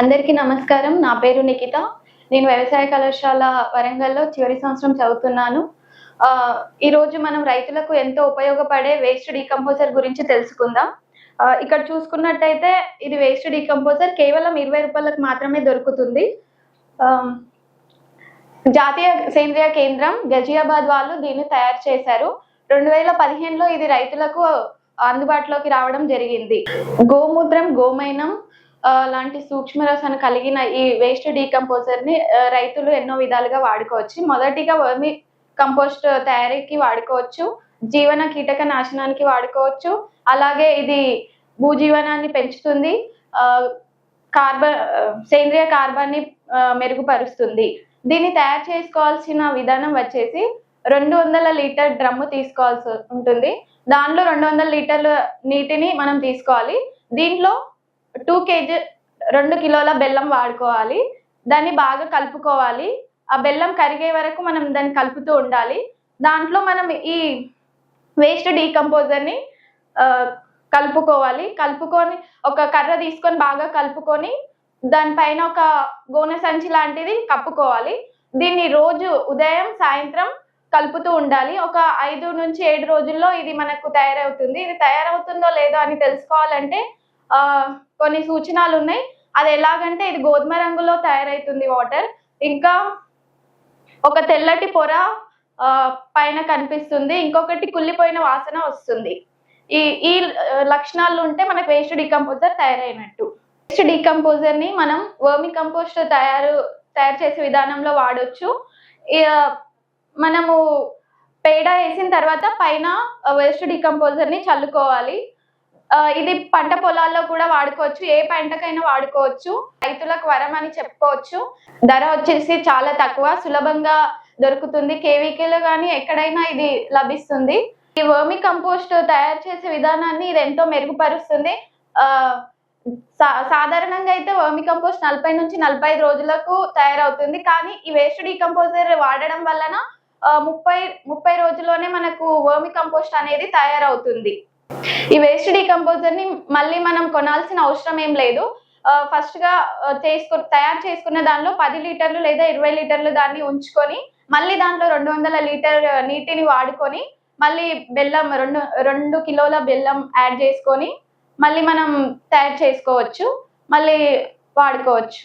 అందరికీ నమస్కారం. నా పేరు నిఖిత. నేను వ్యవసాయ కళాశాల వరంగల్లో చివరి సంవత్సరం చదువుతున్నాను. ఈరోజు మనం రైతులకు ఎంతో ఉపయోగపడే వేస్ట్ డీకంపోజర్ గురించి తెలుసుకుందాం. ఇక్కడ చూసుకున్నట్టయితే ఇది వేస్ట్ డీకంపోజర్ కేవలం ఇరవై రూపాయలకు మాత్రమే దొరుకుతుంది. జాతీయ సేంద్రియ కేంద్రం గజియాబాద్ వాళ్ళు దీన్ని తయారు చేశారు. రెండు వేల పదిహేనులో ఇది రైతులకు అందుబాటులోకి రావడం జరిగింది. గోమూత్రం గోమైనం లాంటి సూక్ష్మ రసాన్ని కలిగిన ఈ వేస్ట్ డీకంపోజర్ని రైతులు ఎన్నో విధాలుగా వాడుకోవచ్చు. మొదటిగా వర్మి కంపోస్ట్ తయారీకి వాడుకోవచ్చు. జీవన కీటక నాశనానికి వాడుకోవచ్చు. అలాగే ఇది భూజీవనాన్ని పెంచుతుంది. కార్బన్ సేంద్రియ కార్బన్ని ని మెరుగుపరుస్తుంది. దీన్ని తయారు చేసుకోవాల్సిన విధానం వచ్చేసి రెండు వందల లీటర్ డ్రమ్ము తీసుకోవాల్సి ఉంటుంది. దానిలో రెండు వందల లీటర్ల నీటిని మనం తీసుకోవాలి. దీంట్లో టూ కేజీ రెండు కిలోల బెల్లం వాడుకోవాలి. దాన్ని బాగా కలుపుకోవాలి. ఆ బెల్లం కరిగే వరకు మనం దాన్ని కలుపుతూ ఉండాలి. దాంట్లో మనం ఈ వేస్ట్ డీకంపోజర్ని కలుపుకోవాలి. కలుపుకొని ఒక కర్ర తీసుకొని బాగా కలుపుకొని దానిపైన ఒక గోనె సంచి లాంటిది కప్పుకోవాలి. దీన్ని రోజు ఉదయం సాయంత్రం కలుపుతూ ఉండాలి. ఒక ఐదు నుంచి ఏడు రోజుల్లో ఇది మనకు తయారవుతుంది. ఇది తయారవుతుందో లేదో అని తెలుసుకోవాలంటే కొన్ని సూచనలు ఉన్నాయి అది ఎలాగంటే ఇది గోధుమ రంగులో తయారవుతుంది వాటర్. ఇంకా ఒక తెల్లటి పొర పైన కనిపిస్తుంది. ఇంకొకటి కుళ్ళిపోయిన వాసన వస్తుంది. ఈ ఈ లక్షణాలు ఉంటే మనకు వేస్ట్ డికంపోజర్ తయారైనట్టు. వేస్ట్ డికంపోజర్ని మనం వర్మి కంపోస్ట్ తయారు తయారు చేసే విధానంలో వాడొచ్చు. మనము పేడ వేసిన తర్వాత పైన వేస్ట్ డికంపోజర్ని చల్లుకోవాలి. ఇది పంట పొలాల్లో కూడా వాడుకోవచ్చు. ఏ పంటకైనా వాడుకోవచ్చు. రైతులకు వరం అని చెప్పుకోవచ్చు. ధర వచ్చేసి చాలా తక్కువ సులభంగా దొరుకుతుంది. కేవీకేలో కానీ ఎక్కడైనా ఇది లభిస్తుంది. ఈ వర్మి కంపోస్ట్ తయారు చేసే విధానాన్ని ఇది ఎంతో మెరుగుపరుస్తుంది. సా- సాధారణంగా అయితే వర్మి కంపోస్ట్ నలభై నుంచి నలభై ఐదు రోజులకు తయారవుతుంది. కానీ ఈ వేస్ట్ డీకంపోజర్ వాడడం వలన ముప్పై ముప్పై రోజుల్లోనే మనకు వర్మి కంపోస్ట్ అనేది తయారవుతుంది. ఈ వేస్ట్ డీకంపోజర్ని మళ్ళీ మనం కొనాల్సిన అవసరం ఏం లేదు. ఫస్ట్గా చేసుకు తయారు చేసుకున్న దానిలో పది లీటర్లు లేదా ఇరవై లీటర్లు దాన్ని ఉంచుకొని మళ్ళీ దాంట్లో రెండు వందల లీటర్ నీటిని వాడుకొని మళ్ళీ బెల్లం రెండు రెండు కిలోల బెల్లం యాడ్ చేసుకొని మళ్ళీ మనం తయారు చేసుకోవచ్చు. మళ్ళీ వాడుకోవచ్చు.